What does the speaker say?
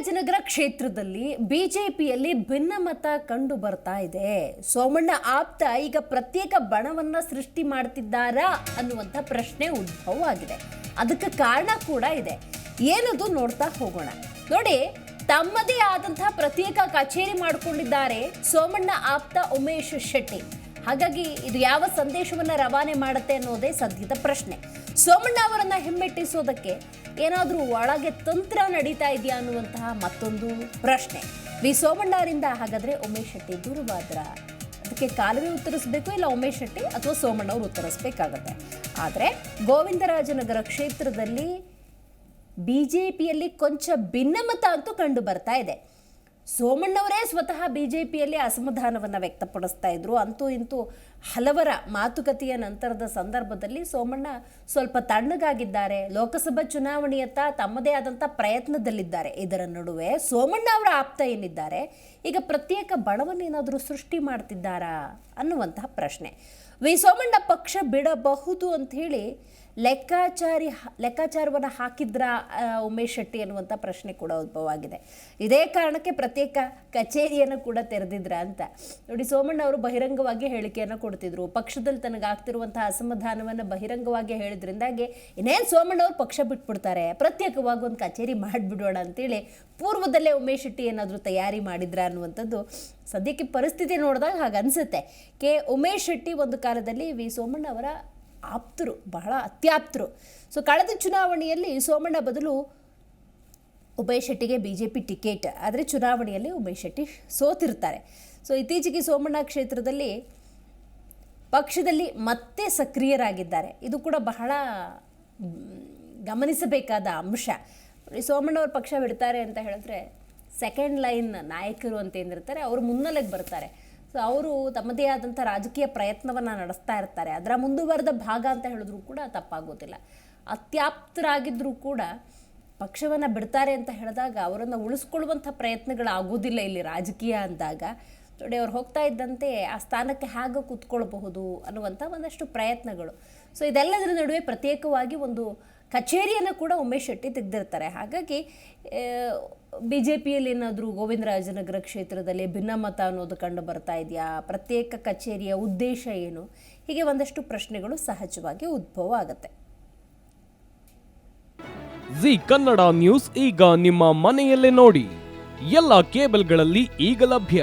ಗೋವಿಂದರಾಜನಗರ ಕ್ಷೇತ್ರದಲ್ಲಿ ಬಿಜೆಪಿಯಲ್ಲಿ ಭಿನ್ನಮತ ಕಂಡು ಬರ್ತಾ ಇದೆ. ಸೋಮಣ್ಣ ಆಪ್ತ ಈಗ ಪ್ರತ್ಯೇಕ ಬಣವನ್ನ ಸೃಷ್ಟಿ ಮಾಡ್ತಿದ್ದಾರಾ ಅನ್ನುವಂಥ ಪ್ರಶ್ನೆ ಉದ್ಭವ ಆಗಿದೆ. ಅದಕ್ಕೆ ಕಾರಣ ಕೂಡ ಇದೆ. ಏನದು ನೋಡ್ತಾ ಹೋಗೋಣ. ನೋಡಿ, ತಮ್ಮದೇ ಆದಂತಹ ಪ್ರತ್ಯೇಕ ಕಚೇರಿ ಮಾಡಿಕೊಂಡಿದ್ದಾರೆ ಸೋಮಣ್ಣ ಆಪ್ತ ಉಮೇಶ್ ಶೆಟ್ಟಿ. ಹಾಗಾಗಿ ಇದು ಯಾವ ಸಂದೇಶವನ್ನ ರವಾನೆ ಮಾಡುತ್ತೆ ಅನ್ನೋದೇ ಸದ್ಯದ ಪ್ರಶ್ನೆ. ಸೋಮಣ್ಣ ಅವರನ್ನ ಹಿಮ್ಮೆಟ್ಟಿಸೋದಕ್ಕೆ ಏನಾದರೂ ಒಳಗೆ ತಂತ್ರ ನಡೀತಾ ಇದೆಯಾ ಅನ್ನುವಂತಹ ಮತ್ತೊಂದು ಪ್ರಶ್ನೆ. ವಿ. ಸೋಮಣ್ಣರಿಂದ ಹಾಗಾದ್ರೆ ಉಮೇಶ್ ಶೆಟ್ಟಿ ದೂರವಾದ್ರ? ಅದಕ್ಕೆ ಕಾಲವೇ ಉತ್ತರಿಸಬೇಕು ಇಲ್ಲ ಉಮೇಶ್ ಶೆಟ್ಟಿ ಅಥವಾ ಸೋಮಣ್ಣ ಅವರು ಉತ್ತರಿಸಬೇಕಾಗತ್ತೆ. ಆದರೆ ಗೋವಿಂದರಾಜನಗರ ಕ್ಷೇತ್ರದಲ್ಲಿ ಬಿ ಜೆ ಪಿಯಲ್ಲಿ ಕೊಂಚ ಭಿನ್ನಮತ ಅಂತೂ ಕಂಡು ಬರ್ತಾ ಇದೆ. ಸೋಮಣ್ಣವರೇ ಸ್ವತಃ ಬಿ ಜೆ ಪಿಯಲ್ಲಿ ಅಸಮಾಧಾನವನ್ನು ವ್ಯಕ್ತಪಡಿಸ್ತಾ ಇದ್ರು. ಅಂತೂ ಇಂತೂ ಹಲವರ ಮಾತುಕತೆಯ ನಂತರದ ಸಂದರ್ಭದಲ್ಲಿ ಸೋಮಣ್ಣ ಸ್ವಲ್ಪ ತಣ್ಣಗಾಗಿದ್ದಾರೆ. ಲೋಕಸಭಾ ಚುನಾವಣೆಯತ್ತ ತಮ್ಮದೇ ಆದಂಥ ಪ್ರಯತ್ನದಲ್ಲಿದ್ದಾರೆ. ಇದರ ನಡುವೆ ಸೋಮಣ್ಣ ಅವರ ಆಪ್ತ ಏನಿದ್ದಾರೆ? ಈಗ ಪ್ರತ್ಯೇಕ ಬಣವನ್ನೇನಾದರೂ ಸೃಷ್ಟಿ ಮಾಡ್ತಿದ್ದಾರಾ ಅನ್ನುವಂತಹ ಪ್ರಶ್ನೆ. ವಿ ಸೋಮಣ್ಣ ಪಕ್ಷ ಬಿಡಬಹುದು ಅಂತ ಹೇಳಿ ಲೆಕ್ಕಾಚಾರಿ ಲೆಕ್ಕಾಚಾರವನ್ನು ಹಾಕಿದ್ರ ಉಮೇಶ್ ಶೆಟ್ಟಿ ಅನ್ನುವಂಥ ಪ್ರಶ್ನೆ ಕೂಡ ಉದ್ಭವವಾಗಿದೆ. ಇದೇ ಕಾರಣಕ್ಕೆ ಪ್ರತ್ಯೇಕ ಕಚೇರಿಯನ್ನು ಕೂಡ ತೆರೆದಿದ್ರ ಅಂತ ನೋಡಿ, ಸೋಮಣ್ಣ ಅವರು ಬಹಿರಂಗವಾಗಿ ಹೇಳಿಕೆಯನ್ನು ಕೊಡ್ತಿದ್ರು. ಪಕ್ಷದಲ್ಲಿ ತನಗಾಗ್ತಿರುವಂತಹ ಅಸಮಾಧಾನವನ್ನು ಬಹಿರಂಗವಾಗಿ ಹೇಳಿದ್ರಿಂದಾಗಿ ಇನ್ನೇನು ಸೋಮಣ್ಣ ಅವರು ಪಕ್ಷ ಬಿಟ್ಬಿಡ್ತಾರೆ. ಪ್ರತ್ಯೇಕವಾಗಿ ಒಂದು ಕಚೇರಿ ಮಾಡಿಬಿಡೋಣ ಅಂತೇಳಿ ಪೂರ್ವದಲ್ಲೇ ಉಮೇಶ್ ಶೆಟ್ಟಿ ಏನಾದರೂ ತಯಾರಿ ಮಾಡಿದ್ರ ಅನ್ನುವಂಥದ್ದು ಸದ್ಯಕ್ಕೆ ಪರಿಸ್ಥಿತಿ ನೋಡಿದಾಗ ಹಾಗೆ ಅನಿಸುತ್ತೆ. ಕೆ ಉಮೇಶ್ ಶೆಟ್ಟಿ ಒಂದು ಕಾಲದಲ್ಲಿ ವಿ ಸೋಮಣ್ಣ ಅವರ ಆಪ್ತರು, ಬಹಳ ಅತ್ಯಾಪ್ತರು. ಸೊ ಕಳೆದ ಚುನಾವಣೆಯಲ್ಲಿ ಸೋಮಣ್ಣ ಬದಲು ಉಮೇಶ್ ಶೆಟ್ಟಿಗೆ ಬಿ ಜೆ ಪಿ ಟಿಕೆಟ್, ಆದರೆ ಚುನಾವಣೆಯಲ್ಲಿ ಉಮೇಶ್ ಶೆಟ್ಟಿ ಸೋತಿರ್ತಾರೆ. ಸೊ ಇತ್ತೀಚೆಗೆ ಸೋಮಣ್ಣ ಕ್ಷೇತ್ರದಲ್ಲಿ ಪಕ್ಷದಲ್ಲಿ ಮತ್ತೆ ಸಕ್ರಿಯರಾಗಿದ್ದಾರೆ. ಇದು ಕೂಡ ಬಹಳ ಗಮನಿಸಬೇಕಾದ ಅಂಶ. ಸೋಮಣ್ಣವ್ರ ಪಕ್ಷ ಬಿಡ್ತಾರೆ ಅಂತ ಹೇಳಿದ್ರೆ ಸೆಕೆಂಡ್ ಲೈನ್ ನಾಯಕರು ಅಂತ ಏನಿರ್ತಾರೆ, ಅವರು ಮುನ್ನೆಲೆಗೆ ಬರ್ತಾರೆ. ಸೊ ಅವರು ತಮ್ಮದೇ ಆದಂಥ ರಾಜಕೀಯ ಪ್ರಯತ್ನವನ್ನು ನಡೆಸ್ತಾ ಇರ್ತಾರೆ. ಅದರ ಮುಂದುವರೆದ ಭಾಗ ಅಂತ ಹೇಳಿದ್ರು ಕೂಡ ತಪ್ಪಾಗೋದಿಲ್ಲ. ಅತ್ಯಾಪ್ತರಾಗಿದ್ದರೂ ಕೂಡ ಪಕ್ಷವನ್ನು ಬಿಡ್ತಾರೆ ಅಂತ ಹೇಳಿದಾಗ ಅವರನ್ನು ಉಳಿಸ್ಕೊಳ್ಳುವಂಥ ಪ್ರಯತ್ನಗಳಾಗೋದಿಲ್ಲ ಇಲ್ಲಿ ರಾಜಕೀಯ ಅಂದಾಗ. ನೋಡಿ ಅವ್ರು ಹೋಗ್ತಾ ಇದ್ದಂತೆ ಆ ಸ್ಥಾನಕ್ಕೆ ಹೇಗೆ ಕೂತ್ಕೊಳ್ಬಹುದು ಅನ್ನುವಂಥ ಒಂದಷ್ಟು ಪ್ರಯತ್ನಗಳು. ಸೊ ಇದೆಲ್ಲದರ ನಡುವೆ ಪ್ರತ್ಯೇಕವಾಗಿ ಒಂದು ಕಚೇರಿಯನ್ನು ಕೂಡ ಉಮೇಶ್ ಶೆಟ್ಟಿ ತೆಗೆದಿರ್ತಾರೆ. ಹಾಗಾಗಿ ಬಿ ಜೆ ಪಿಯಲ್ಲಿ ಏನಾದರೂ ಗೋವಿಂದರಾಜನಗರ ಕ್ಷೇತ್ರದಲ್ಲಿ ಭಿನ್ನಮತ ಅನ್ನೋದು ಕಂಡು ಬರ್ತಾ ಇದೆಯಾ? ಪ್ರತ್ಯೇಕ ಕಚೇರಿಯ ಉದ್ದೇಶ ಏನು? ಹೀಗೆ ಒಂದಷ್ಟು ಪ್ರಶ್ನೆಗಳು ಸಹಜವಾಗಿ ಉದ್ಭವ ಆಗುತ್ತೆ. ಜಿ ಕನ್ನಡ ನ್ಯೂಸ್ ಈಗ ನಿಮ್ಮ ಮನೆಯಲ್ಲೇ ನೋಡಿ. ಎಲ್ಲ ಕೇಬಲ್ಗಳಲ್ಲಿ ಈಗ ಲಭ್ಯ.